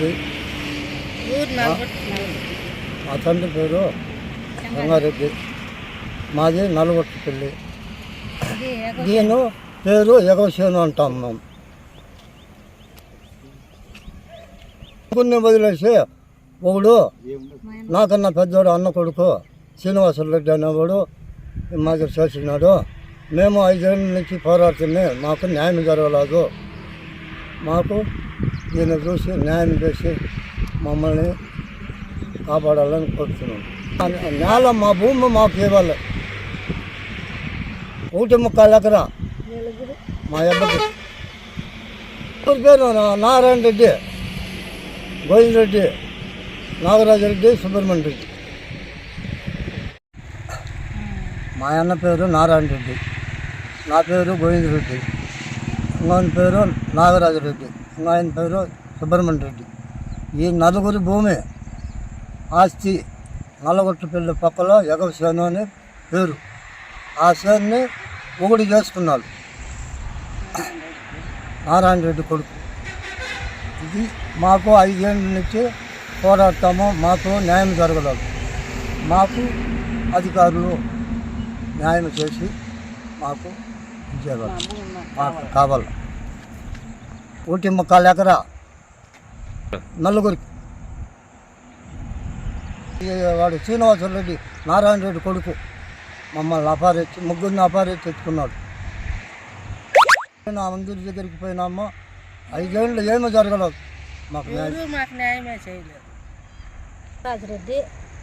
రెడ్డి మా తండ్రి పేరు రంగారెడ్డి. మాది నలగొట్టు పెళ్ళి నేను పేరు ఎగవసేను అంటాం మేము. కొన్ని వదిలేసి ఒకడు నాకన్నా పెద్దోడు అన్న కొడుకు శ్రీనివాసరెడ్డి అనేవాడు మా దగ్గర చేసినాడు మేము ఐదేళ్ళ నుంచి పోరాడుతున్నాయి మాకు న్యాయం జరగలేదు. మాకు దీన్ని చూసి న్యాయం చేసి మమ్మల్ని కాపాడాలని కోరుతున్నాం. నేల మా భూమి మాకు ఇవ్వాలి. ఒకటి ముక్కాలు ఎకరా? మా అబ్బకి ఎవరి పేరు? నారాయణ రెడ్డి గోవింద్ రెడ్డి నాగరాజు రెడ్డి సుబ్రహ్మణ్య రెడ్డి. మా అన్న పేరు నారాయణ రెడ్డి. నా పేరు గోవింద్ రెడ్డి. ఇంకొక పేరు నాగరాజు రెడ్డి. ఆయన పేరు సుబ్రహ్మణ్య రెడ్డి. ఈ నలుగురి భూమి ఆస్తి నల్లగొట్టపల్లి పక్కలో ఎగవ అనే అని పేరు. ఆ సేన్ని ఒకటి చేసుకున్నాడు. నారాయణ రెడ్డి కొడుకు. ఇది మాకు ఐదేళ్ళ నుంచి పోరాడతాము మాకు న్యాయం జరగలేదు. మాకు అధికారులు న్యాయం చేసి మాకు ఇచ్చేవాళ్ళు మాకు కావాలి. ఒకటి ముక్కాలు ఎకరా. నలుగురికి. ఈ వాడు శ్రీనివాసరెడ్డి రెడ్డి నారాయణ రెడ్డి కొడుకు. మమ్మల్ని అపారెత్తి ముగ్గురిని అపారెత్తి తెచ్చుకున్నాడు. నా మందిరి దగ్గరికి పోయినామో? ఐదేళ్ళు ఏమీ జరగలేదు. మాకు న్యాయం. మాకు న్యాయమే చేయలేదు. నాగరాజరెడ్డి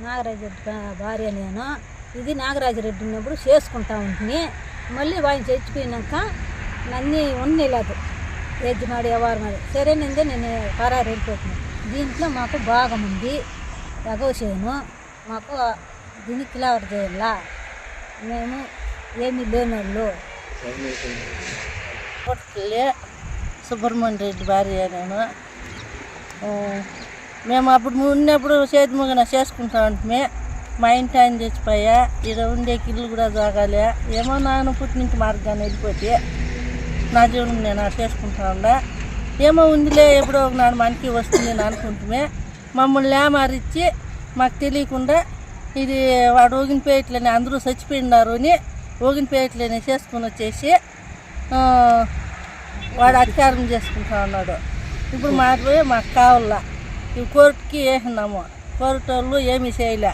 నాగరాజరెడ్డి భార్య నేను. ఇది నాగరాజరెడ్డి ఉన్నప్పుడు చేసుకుంటా ఉంటుంది మళ్ళీ వాయిని చచ్చిపోయినాక నన్ను ఉండలేదు యజమాడి వ్యవహారం అది సరేనందే నేను పరారు వెళ్ళిపోతున్నాను దీంట్లో మాకు భాగం ఉంది. ఎగవసేను మాకు దీన్ని కిలావట చేయాలా మేము ఏమీ లేనోళ్ళు. కొట్టుకెళ్ళి సుబ్రహ్మణ్య రెడ్డి భార్య నేను. మేము అప్పుడు ఉన్నప్పుడు చేతి ముగన చేసుకుంటా ఉంటే మా ఇంటి ఆయన తెచ్చిపోయా. ఇక్కడ ఉండే ఇల్లు కూడా జాగాలే ఏమో నాన్న పుట్టినింటి మార్గాన్ని వెళ్ళిపోతే. నా జీవనం నేను అలా చేసుకుంటా ఉండా. ఏమో ఉందిలే ఎప్పుడో ఒకనాడు మనకి వస్తుంది అని అనుకుంటుమే. మమ్మల్ని లేమారిచ్చి మాకు తెలియకుండా ఇది వాడు ఓగినపేటలని అందరూ చచ్చిపోయినారు అని ఓగినపేటలని చేసుకుని వచ్చేసి వాడు అధికారం చేసుకుంటా ఉన్నాడు. ఇప్పుడు మారిపోయి మాకు కావాలా? ఈ కోర్టుకి వేసినాము కోర్టు వాళ్ళు ఏమీ చేయలే.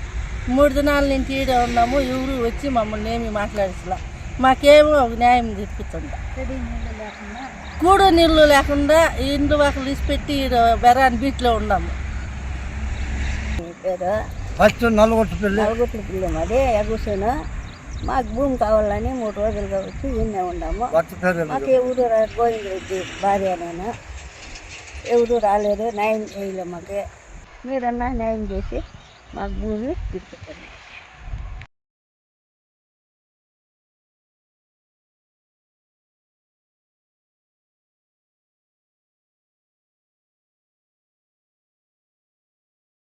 మూడు దినాల నుంచి ఈడే ఉన్నాము ఎవరు వచ్చి మమ్మల్ని ఏమీ మాట్లాడించలే. మాకేమో ఒక న్యాయం తెప్పించండి చెడి నీళ్ళు లేకుండా కూడు నీళ్ళు లేకుండా ఇండ్లు వాకలు ఈడ బెరాన్ బీచ్లో ఉన్నాము. ఫస్ట్ నలుగొట్టు పెళ్ళి నలుగుట్ల పిల్ల మాది ఎగుసేను మాకు భూమి కావాలని మూడు రోజులుగా వచ్చి ఈయనే ఉన్నాము. మాకు ఎవరు రా- గోవింద రెడ్డి భార్య నేను. ఎవరు రాలేరు న్యాయం చేయలే మాకు. మీరన్నా న్యాయం చేసి మాకు భూమి తీసుకుంటారు